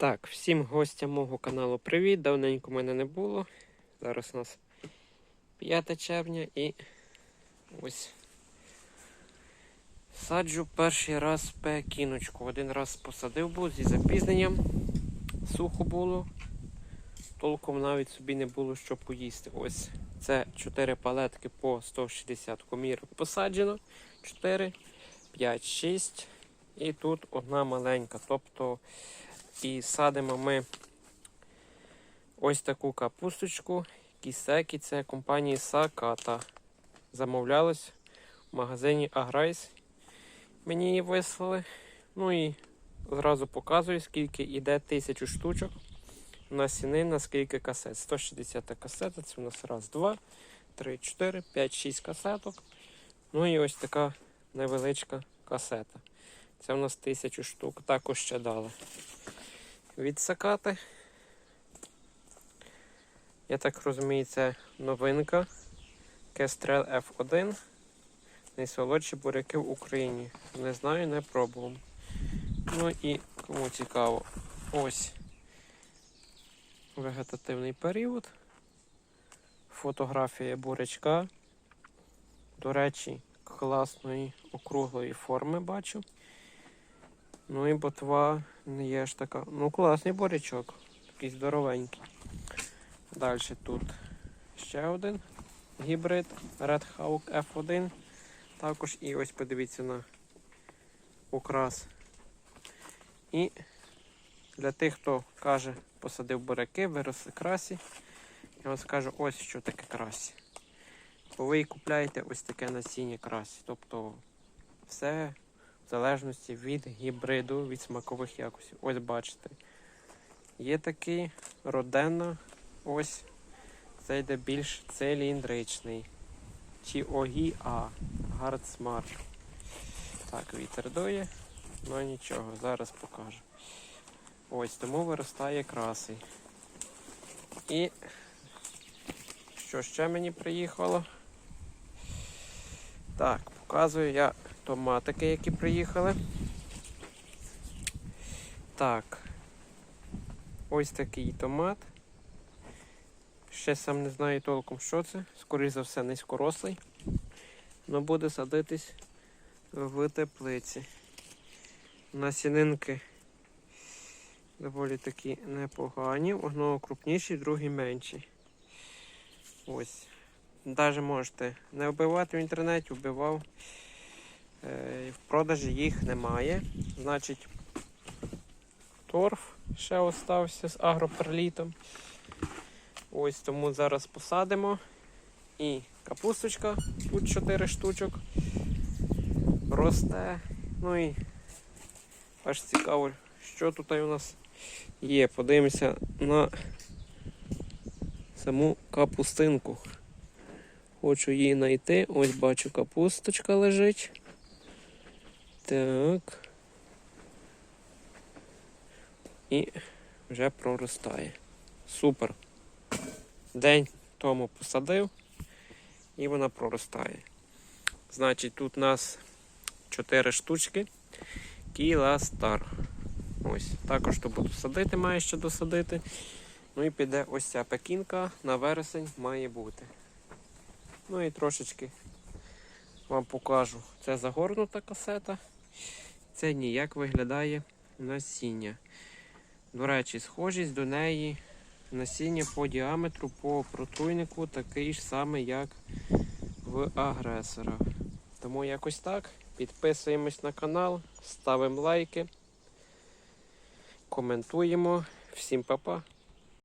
Так, всім гостям мого каналу привіт. Давненько мене не було. Зараз у нас 5 червня і ось саджу перший раз пекіночку. Один раз посадив був зі запізненням. Сухо було. Толком навіть собі не було що поїсти. Ось це 4 палетки по 160 комірок посаджено. 4, 5, 6. І тут одна маленька. Тобто і садимо ми ось таку капусточку. Кісекі це компанії Саката. Замовлялось в магазині Аграйс. Мені її вислали. Ну і зразу показую, скільки йде тисячу штучок на сіни, на скільки касет. 160 касета, це у нас раз, два, три, чотири, п'ять, шість касеток. Ну і ось така невеличка касета. Це у нас тисячу штук. Також ще дали відсакати. Я так розумію, це новинка. Кестрел F1. Найсолодші буряки в Україні. Не знаю, не пробував. Ну і кому цікаво, ось вегетативний період. Фотографія бурячка. До речі, класної округлої форми бачу. Ну і ботва не є ж така. Ну, класний бурячок. Такий здоровенький. Далі тут ще один гібрид Red Hawk F1. Також і ось подивіться на окрас. І для тих, хто каже, посадив буряки, виросли красі. Я вам скажу ось що таке красі. Бо ви купляєте ось таке насіння красі. Тобто все в залежності від гібриду, від смакових якостей. Ось бачите. Є такий роденна, ось це йде більш циліндричний. Чи огі А. Гардсмарт. Так, вітер дує. Ну нічого, зараз покажу. Ось тому виростає красий. І що ще мені приїхало? Так, показую я томатики, які приїхали. Так. Ось такий томат. Ще сам не знаю толком, що це. Скоріше за все, низькорослий. Но буде садитись в теплиці. Насінинки доволі такі непогані. Одного крупніший, другий менший. Ось. Навіть можете не вбивати в інтернеті, вбивав. Е, в продажі їх немає. Значить, торф ще остався з агроперлітом. Ось тому зараз посадимо. І капусточка, тут 4 штучок. Росте. Ну і аж цікаво, що тут у нас є. Подивимося на саму капустинку. Хочу її знайти. Ось бачу, капусточка лежить. Так. І вже проростає. Супер. День тому посадив і вона проростає. Значить, тут у нас 4 штучки. Кіла Стар. Ось. Також то буду садити, має ще досадити. Ну і піде ось ця пекінка на вересень має бути. Ну і трошечки вам покажу. Це загорнута касета. Це ніяк виглядає насіння. До речі, схожість до неї насіння по діаметру, по протруйнику такий ж самий, як в агресора. Тому якось так. Підписуємось на канал, ставимо лайки, коментуємо. Всім па-па!